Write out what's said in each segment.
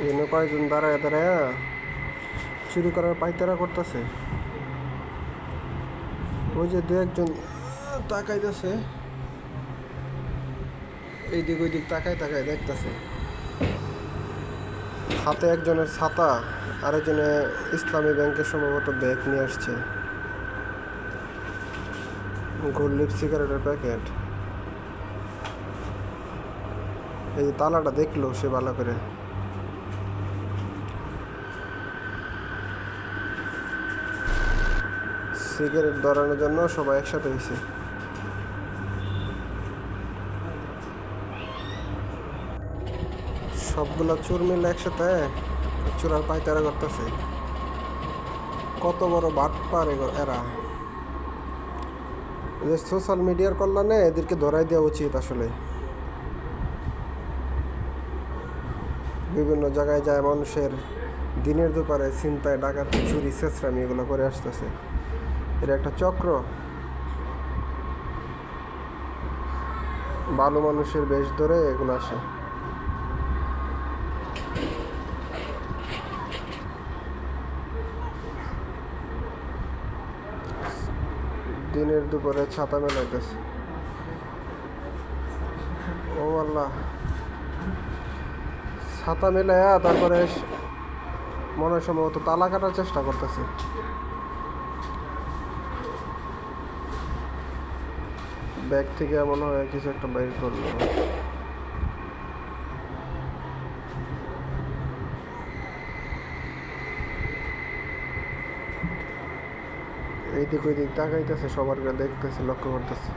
এনে কয়েকজন দাঁড়ায় দাঁড়ায় চুরি করার পাইতারা করতেছে। ওই যে দু একজন তাকাইতেছে। এইদিক ওইদিক তাকায় তাকায় দেখতেছে। হাতে একজনের ছাতা, আরেকজনে ইসলামী ব্যাংকের সম্ভবত ব্যাগ নিয়ে আসছে। গোল লিপ সিগারেটের প্যাকেট। এই তালাটা দেখল সে ভালো করে। সিগারেট ধরানোর জন্য সবাই একসাথে হয়েছে। সবগুলা চোর মিলে একসাথে চোরার পাইতারা করতেছে। কত বড় বাট পারে এরা। সোশ্যাল মিডিয়ার কল্যাণে এদেরকে ধরাই দেওয়া উচিত আসলে। বিভিন্ন জায়গায় যায় মানুষের দিনের দুপারে চিন্তায় ডাকাতি, চুরি শেষরামি এগুলো করে আসতেছে। এটা একটা চক্র। ভালো মানুষের বেশ ধরে এগুলো আসে। দিনের দুপুরে ছাতা মেলাইতেছে। ও আল্লাহ। ছাতা মেলাইয়া তারপরে মনে সম্ভবত তালা কাটার চেষ্টা করতেছে। ব্যাগ থেকে মনে হয় কিছু একটা বাইর করল। এইদিক ওইদিক তাকাইতেছে, সবার করে দেখতেছে, লক্ষ্য করতেছে।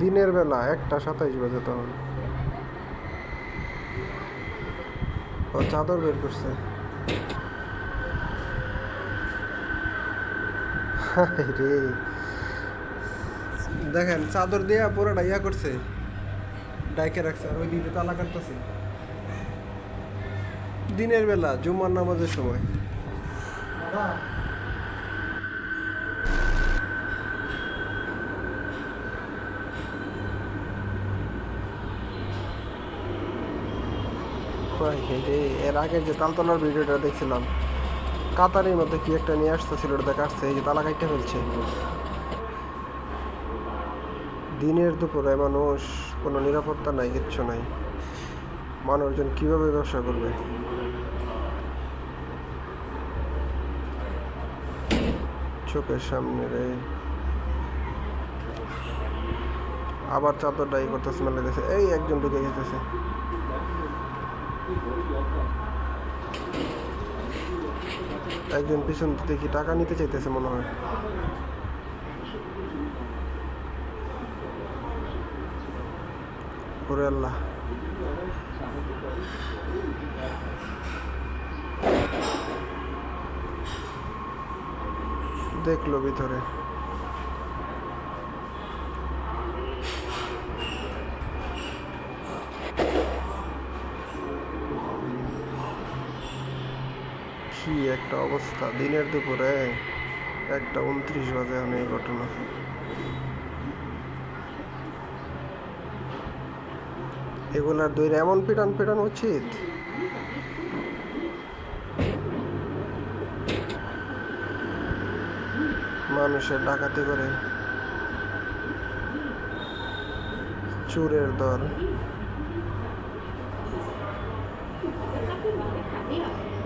দিনের বেলা একটা সাতাইশ বাজে তখন। ও, চাদর বের করছে। রে। দেখেন, চাদর দিয়া পুরোটা ইয়া করছে। ডাইকে রাখছে আর ওই দিকে তালা কাটতেছে। দিনের বেলা, জুমার নামাজের সময়। এর আগের যে তালতলার ভিডিওটা দেখছিলাম, কাতারের মধ্যে কি একটা নিয়ে আসতেছিল ওটা কাটছে এই যে তালা কাটতে ফেলছে। দিনের দুপুরে মানুষ, কোনো নিরাপত্তা নাই, কিচ্ছু নাই। মানুষজন কীভাবে ব্যবসা করবে? চোখের সামনে রে। আবার চাদর ডাই করতেছে মেলে গেছে এই একজন ঢুকে যেতেছে একজন পিছন থেকে টাকা নিতে চাইতেছে মনে হয়? ওরে আল্লাহ। দেখল ভিতরে। কি একটা অবস্থা। দিনের দুপুরে একটা উনত্রিশ বাজে এখন এই ঘটনা। এগুলার দইরে এমন পিটান পিটান উচিত? মানুষের ডাকাতি করে। চোরের দল।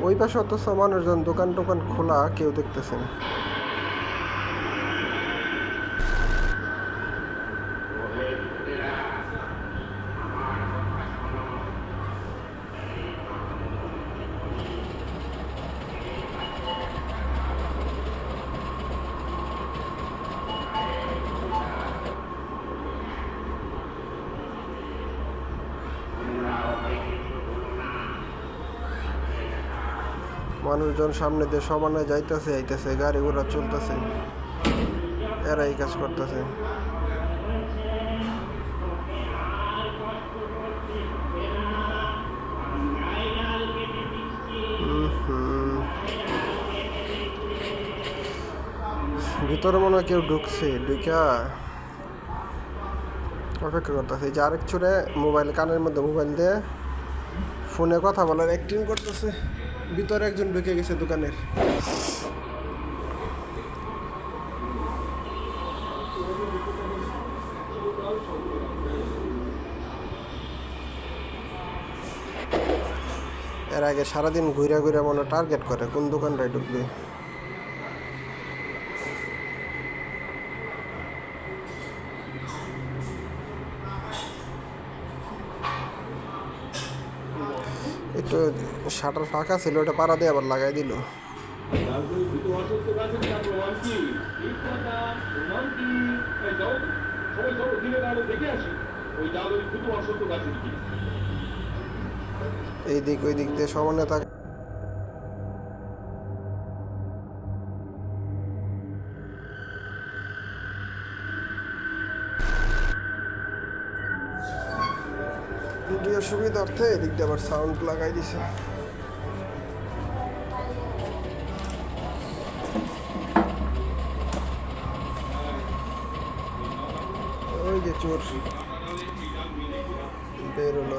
ওই পাশে অথচ মানুষজন দোকান টোকান খোলা কেউ দেখতেছে না। মানুষজন সামনে দিয়ে সমানে যাইতেছে, আইতেছে গাড়ি ঘোড়া চলতেছে। এরা এই কাজ করতেছে। ভিতরে মনে হয় কেউ ঢুকছে ঢুকা অপেক্ষা করতেছে। যে আরেক চুরে মোবাইল, কানের মধ্যে মোবাইল দিয়ে ফোনে কথা বলার অ্যাক্টিং করতেছে। ভিতরে একজন ঢুকে গেছে দোকানের। এর আগে সারাদিন ঘুরে ঘুরে মনে টার্গেট করে কোন দোকানটায় ঢুকবে। একটু শাটার ফাঁকা ছিল, ওটা পাড়া দিয়ে আবার লাগাই দিল। এইদিক ওই দিক দিয়ে তার প্রমাণ ভিডিও সুবিধার্থে এদিক দিয়ে আবার সাউন্ড লাগাই দিছে। ওই যে চোর। বের হলো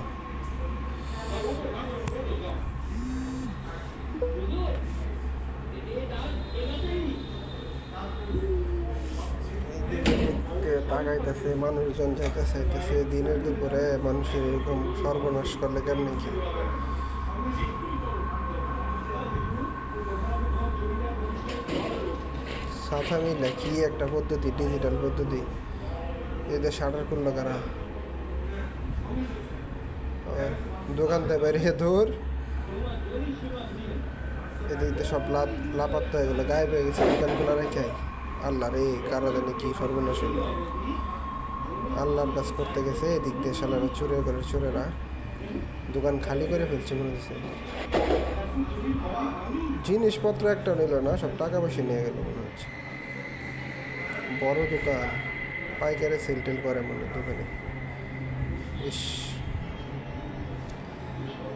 এদিকে তাকাইতেছে, মানুষজন যাইতে চাইতেছে দিনের দুপুরে মানুষের এরকম সর্বনাশ করলে কেমনি কি? সাথা মিলে কি একটা পদ্ধতি ডিজিটাল পদ্ধতি? এদের শাটার করল কারা? দোকান থেকে বেরিয়ে দূর এদিক সব লাভ লাপাত্তা এগুলো গায়েব হয়ে গেছে, দোকানগুলো রেখে আল্লাহ রে কারা জানি কি সর্বনাশ হলো আল্লাহর কাজ করতে গেছে, এদিক দিয়ে সালারা চুরে করে চোরেরা। দোকান খালি করে ফেলছে মনে হচ্ছে। জিনিসপত্র একটা নিল না, সব টাকা পয়সা নিয়ে গেল মনে হচ্ছে। বড় দোকান, পাইকারে সেল টেল করে মনে দোকানে। ইস।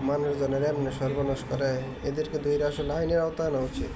মানুষজনের এমনি সর্বনাশ করে, এদেরকে দুই আসলে আইনের আওতায় আনা উচিত।